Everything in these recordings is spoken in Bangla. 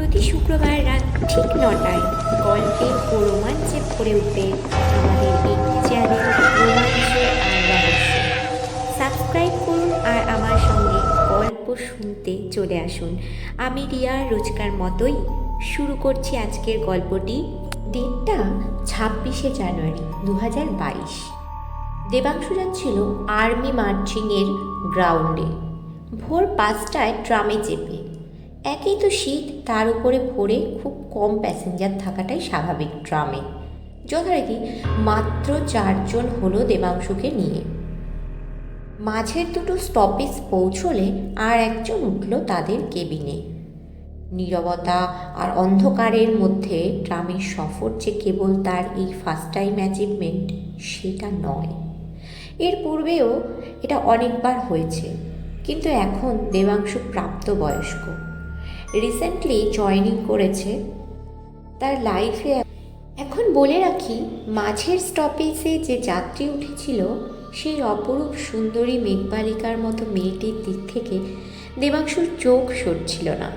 প্রতি শুক্রবার রাত ঠিক নটায় গল্পে ও রোমাঞ্চে ভরে উঠবে আমাদের এই চ্যানেল রোমাঞ্চ আর সাবস্ক্রাইব করুন আর আমার সঙ্গে গল্প শুনতে চলে আসুন। আমি রিয়া রোজকার মতোই শুরু করছি আজকের গল্পটি। ডেটটা ছাব্বিশে জানুয়ারি দু হাজার বাইশ। দেবাংশু যাচ্ছিল আর্মি মার্চিংয়ের গ্রাউন্ডে। ভোর পাঁচটায় ট্রামে চেপে। একেই তো শীত, তার উপরে ভোরে খুব কম প্যাসেঞ্জার থাকাটাই স্বাভাবিক ট্রামে যথারীতি মাত্র চারজন হলো দেবাংশুকে নিয়ে। মাঝের দুটো স্টপেজ পৌঁছলে আর একজন উঠল তাদের কেবিনে নীরবতা আর অন্ধকারের মধ্যে ট্রামের সফর যে কেবল তার এই ফার্স্ট টাইম অ্যাচিভমেন্ট সেটা নয়। এর পূর্বেও এটা অনেকবার হয়েছে, কিন্তু এখন দেবাংশু প্রাপ্তবয়স্ক। রিসেন্টলি জয়েনিং করেছে, তার লাইফে এখন বলে রাখি, মাঝের স্টপেজে যে যাত্রী উঠেছিল, সেই অপরূপ সুন্দরী মেঘবালিকার মতো মেয়েটির দিক থেকে দেবাংশুর চোখ সরছিল না।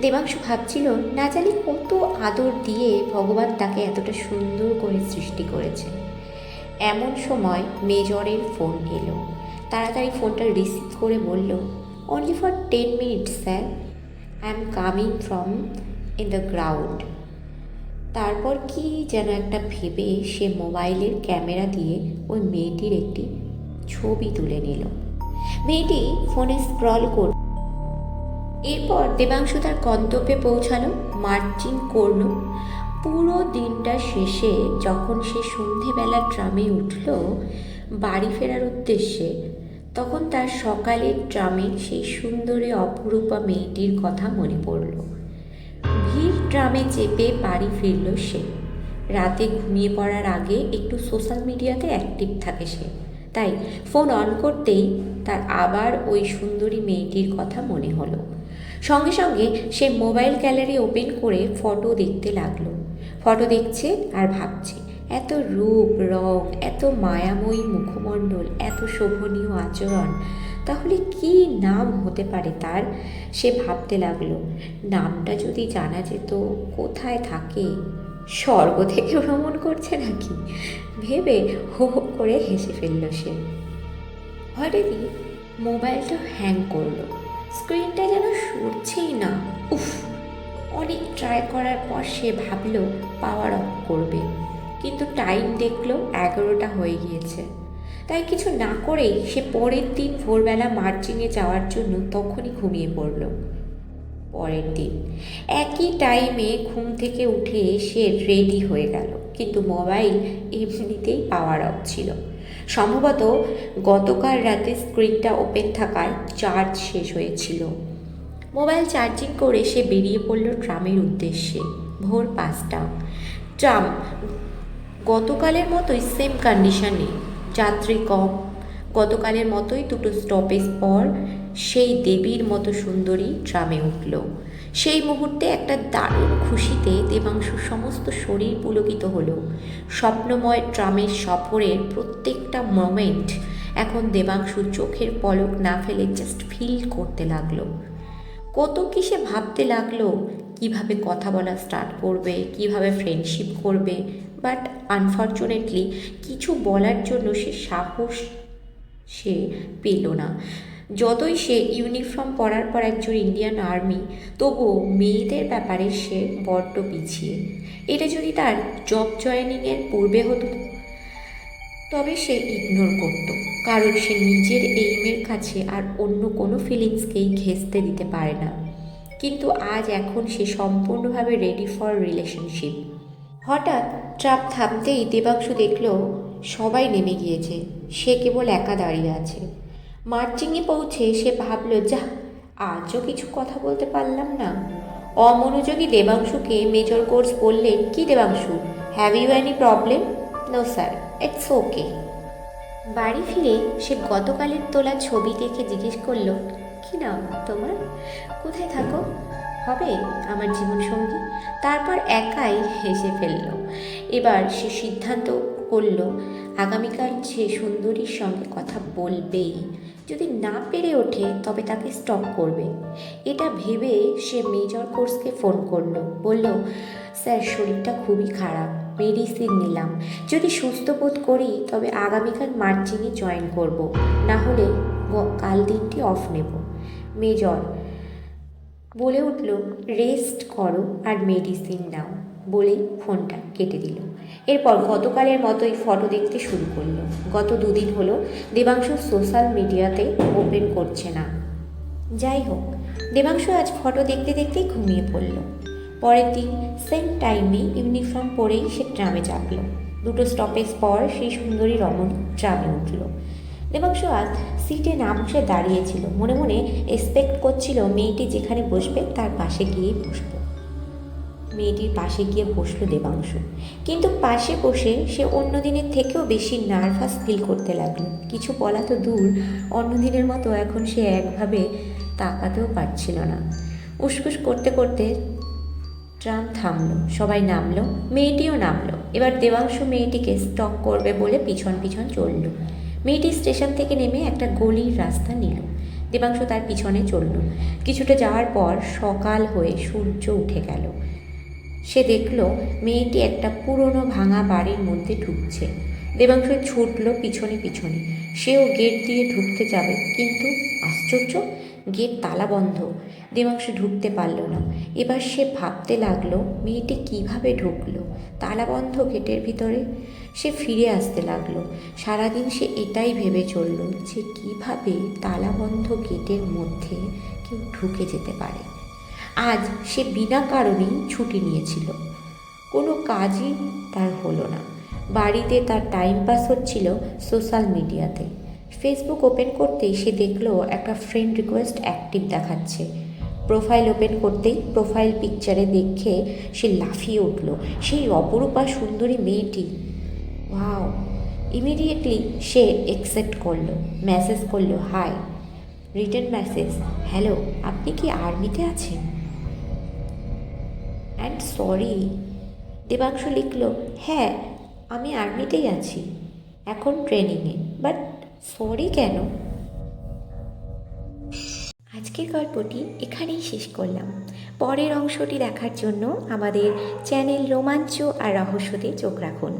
দেবাংশু ভাবছিল, না জানি কত আদর দিয়ে ভগবান তাকে এতটা সুন্দর করে সৃষ্টি করেছে। এমন সময় মেজরের ফোন এলো। তাড়াতাড়ি ফোনটা রিসিভ করে বলল only for ten minutes sir I am coming from in the ground তারপর কি যেন একটা ভেবে সে মোবাইলের ক্যামেরা দিয়ে ওই মেয়েটির একটি ছবি তুলে নিল। মেয়েটি ফোনে স্ক্রল কর, এরপর দেবাংশু তার গন্তব্যে পৌঁছালো, মার্চিং করল। পুরো দিনটা শেষে যখন সে সন্ধেবেলা ট্রামে উঠল, বাড়ি ফেরার উদ্দেশ্যে তখন তার সকালের ট্রামে সেই সুন্দরী অপরূপা মেয়েটির কথা মনে পড়ল। ভিড় ট্রামে চেপে বাড়ি ফিরল সে। রাতে ঘুমিয়ে পড়ার আগে একটু সোশ্যাল মিডিয়াতে অ্যাক্টিভ থাকে সে। তাই ফোন অন করতেই তার আবার ওই সুন্দরী মেয়েটির কথা মনে হলো। সঙ্গে সঙ্গে সে মোবাইল গ্যালারি ওপেন করে ফটো দেখতে লাগল। ফটো দেখছে আর ভাবছে এত রূপ, রং, এত মায়াময়ী মুখমণ্ডল, এত শোভনীয় আচরণ, তাহলে কি নাম হতে পারে তার? সে ভাবতে লাগল। নামটা যদি জানা যেত, কোথায় থাকে? স্বর্গ থেকে ভ্রমণ করছে নাকি? ভেবে হো হো করে হেসে ফেলল সে। হঠাৎই মোবাইলটা হ্যাং করল। স্ক্রিনটা যেন সরছেই না। উফ! অনেক ট্রাই করার পর সে ভাবলো পাওয়ার অফ করবে। কিন্তু টাইম দেখল এগারোটা হয়ে গিয়েছে। তাই কিছু না করেই সে পরের দিন ভোরবেলা মার্চিংয়ে যাওয়ার জন্য তখনই ঘুমিয়ে পড়ল। পরের দিন একই টাইমে ঘুম থেকে উঠে সে রেডি হয়ে গেল। কিন্তু মোবাইল এমনিতেই পাওয়ার অফ ছিল। সম্ভবত গতকাল রাতে স্ক্রিনটা ওপেন থাকায় চার্জ শেষ হয়েছিল। মোবাইল চার্জিং করে সে বেরিয়ে পড়ল ট্রামের উদ্দেশ্যে। ভোর পাঁচটা। ট্রাম গতকালের মতোই সেম কন্ডিশনে যাত্রী কম। গতকালের মতোই দুটো স্টপেজ পর সেই দেবীর মতো সুন্দরী ট্রামে উঠল। সেই মুহূর্তে একটা দারুণ খুশিতে দেবাংশুর সমস্ত শরীর পুলকিত হলো। স্বপ্নময় ট্রামের সফরের প্রত্যেকটা মোমেন্ট এখন দেবাংশু চোখের পলক না ফেলে জাস্ট ফিল করতে লাগল। কত কি সে ভাবতে লাগল, কীভাবে কথা বলা স্টার্ট করবে, কীভাবে ফ্রেন্ডশিপ করবে বাট আনফর্চুনেটলি কিছু বলার জন্য সে সাহস সে পেল না। যতই সে ইউনিফর্ম পরার পর একজন ইন্ডিয়ান আর্মি, তবুও মেয়েদের ব্যাপারে সে বড্ড পিছিয়ে। এটা যদি তার জব জয়েনিংয়ের পূর্বে হতো, তবে সে ইগনোর করত, কারণ সে নিজের এইমের কাছে আর অন্য কোনো ফিলিংসকেই ঘেঁচতে দিতে পারে না। কিন্তু আজ এখন সে সম্পূর্ণভাবে রেডি ফর রিলেশনশিপ হঠাৎ ট্রাপ থামতেই দেবাংশু দেখল সবাই নেমে গিয়েছে। সে কেবল একা দাঁড়িয়ে আছে। মার্চিংয়ে পৌঁছে সে ভাবল, যা, আজও কিছু কথা বলতে পারলাম না। অমনোযোগী দেবাংশুকে মেজর কোর্স বললেন কি Debanshu have you any problem no sir it's okay বাড়ি ফিরে সে গতকালের তোলা ছবি দেখে জিজ্ঞেস করল, কি নাম তোমার? কোথায় থাকো? হবে আমার জীবনসঙ্গী। তারপর একাই হেসে ফেলল। এবার সে সিদ্ধান্ত করল, আগামীকাল সে সুন্দরীর সঙ্গে কথা বলবেই। যদি না পেরে ওঠে, তবে তাকে স্টপ করবে। এটা ভেবে সে মেজর কোর্সকে ফোন করল। বলল, স্যার, শরীরটা খুবই খারাপ। মেডিসিন নিলাম। যদি সুস্থ বোধ করি, তবে আগামীকাল মার্চিংয়ে জয়েন করব। না হলে কাল দিনটি অফ নেব। মেজর বলে উঠল, রেস্ট করো আর মেডিসিন নাও বলেই ফোনটা কেটে দিল। এরপর গতকালের মতোই ফটো দেখতে শুরু করল। গত দুদিন হলো দেবাংশু সোশ্যাল মিডিয়াতে ওপেন করছে না। যাই হোক, দেবাংশু আজ ফটো দেখতে দেখতেই ঘুমিয়ে পড়ল। পরের দিন সেম টাইমে ইউনিফর্ম পরেই সে ট্রামে চাপল। দুটো স্টপেজ পর সেই সুন্দরী রমণ ট্রামে উঠল। দেবাংশু আজ সিটে না বসে দাঁড়িয়েছিল। মনে মনে এক্সপেক্ট করছিল মেয়েটি যেখানে বসবে তার পাশে গিয়েই বসবো। মেয়েটির পাশে গিয়ে বসল দেবাংশু। কিন্তু পাশে বসে সে অন্য দিনের থেকেও বেশি নার্ভাস ফিল করতে লাগল। কিছু বলা তো দূর অন্য দিনের মতো এখন সে একভাবে তাকাতেও পারছিল না। উসকুস করতে করতে ট্রাম থামলো, সবাই নামলো, মেয়েটিও নামলো। এবার দেবাংশু মেয়েটিকে স্টক করবে বলে পিছন পিছন চলল। মেয়েটি স্টেশন থেকে নেমে একটা গলির রাস্তা নিল। দেবাংশু তার পিছনে চলল কিছুটা যাওয়ার পর সকাল হয়ে সূর্য উঠে গেল। সে দেখল মেয়েটি একটা পুরনো ভাঙা বাড়ির মধ্যে ঢুকছে। দেবাংশু ছুটল পিছনে পিছনে। সেও গেট দিয়ে ঢুকতে যাবে, কিন্তু আশ্চর্য, গেট তালা বন্ধ। দেবাংশু ঢুকতে পারল না। এবার সে ভাবতে লাগল, মেয়েটি কীভাবে ঢুকলো? তালা বন্ধ গেটের ভিতরে? সে ফিরে আসতে লাগল। সারাদিন সে এটাই ভেবে চলল যে কীভাবে তালাবন্ধ গেটের মধ্যে কেউ ঢুকে যেতে পারে। আজ সে বিনা কারণেই ছুটি নিয়েছিল। কোনো কাজই তার হলো না। বাড়িতে তার টাইম পাস হচ্ছিল সোশ্যাল মিডিয়াতে ফেসবুক ওপেন করতেই সে দেখল একটা ফ্রেন্ড রিকোয়েস্ট অ্যাক্টিভ দেখাচ্ছে। প্রোফাইল ওপেন করতেই প্রোফাইল পিকচারে দেখে সে লাফিয়ে উঠল। সেই অপরূপা সুন্দরী মেয়েটি ওয়াও ইমিডিয়েটলি সে একসেপ্ট করল মেসেজ করল হাই রিটার্ন মেসেজ হ্যালো আপনি কি আর্মিতে আছেন? অ্যান্ড সরি দেবাংশু লিখল হ্যাঁ আমি আর্মিতেই আছি, এখন ট্রেনিংয়ে বাট সরি কেন? আজকের গল্পটি এখানেই শেষ করলাম। পরের অংশটি দেখার জন্য আমাদের চ্যানেল রোমাঞ্চ আর রহস্যতে চোখ রাখুন।